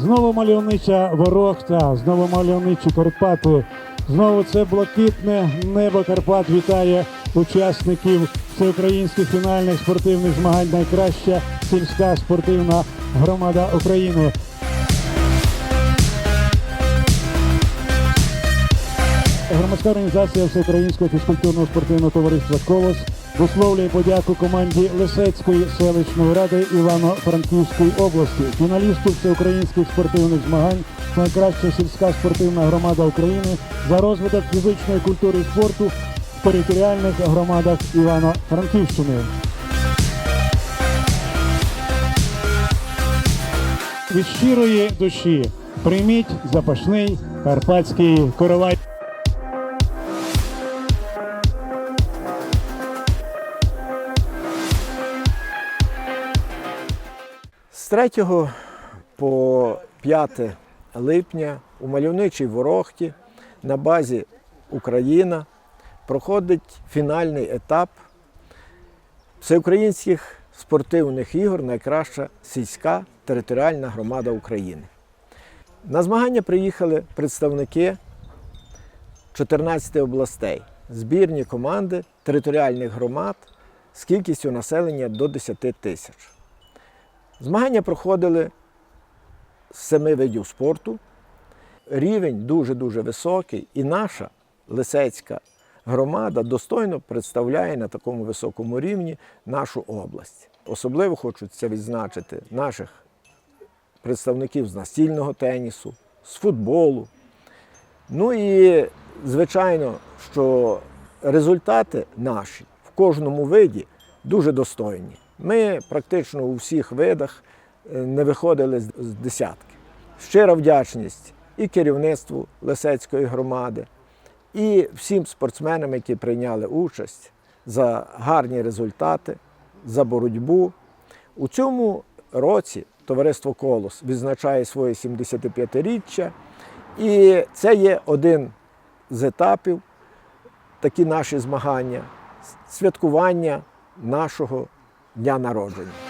Знову мальовнича ворогта, знову мальовничі Карпати. Знову це блакитне небо Карпат вітає учасників всеукраїнських фінальних спортивних змагань. Найкраща сільська спортивна громада України. Громадська організація Всеукраїнського фізкультурного спортивного товариства Колос висловлює подяку команді Лисецької селищної ради Івано-Франківської області, фіналісту всеукраїнських спортивних змагань, найкраща сільська спортивна громада України за розвиток фізичної культури і спорту в територіальних громадах Івано-Франківщини. Від щирої душі прийміть запашний карпатський коровай. З 3 по 5 липня у мальовничій Ворохті на базі Україна проходить фінальний етап всеукраїнських спортивних ігор Найкраща сільська територіальна громада України. На змагання приїхали представники 14 областей, збірні команди територіальних громад з кількістю населення до 10 тисяч. Змагання проходили з семи видів спорту. Рівень дуже-дуже високий, і наша Лисецька громада достойно представляє на такому високому рівні нашу область. Особливо хочеться відзначити наших представників з настільного тенісу, з футболу. Ну і, звичайно, що результати наші в кожному виді дуже достойні. Ми практично у всіх видах е, не виходили з десятки. Щира вдячність і керівництву Лисецької громади, і всім спортсменам, які прийняли участь за гарні результати, за боротьбу. У цьому році товариство Колос відзначає своє 75-річчя, і це є один з етапів, такі наші змагання, святкування нашого дня народження.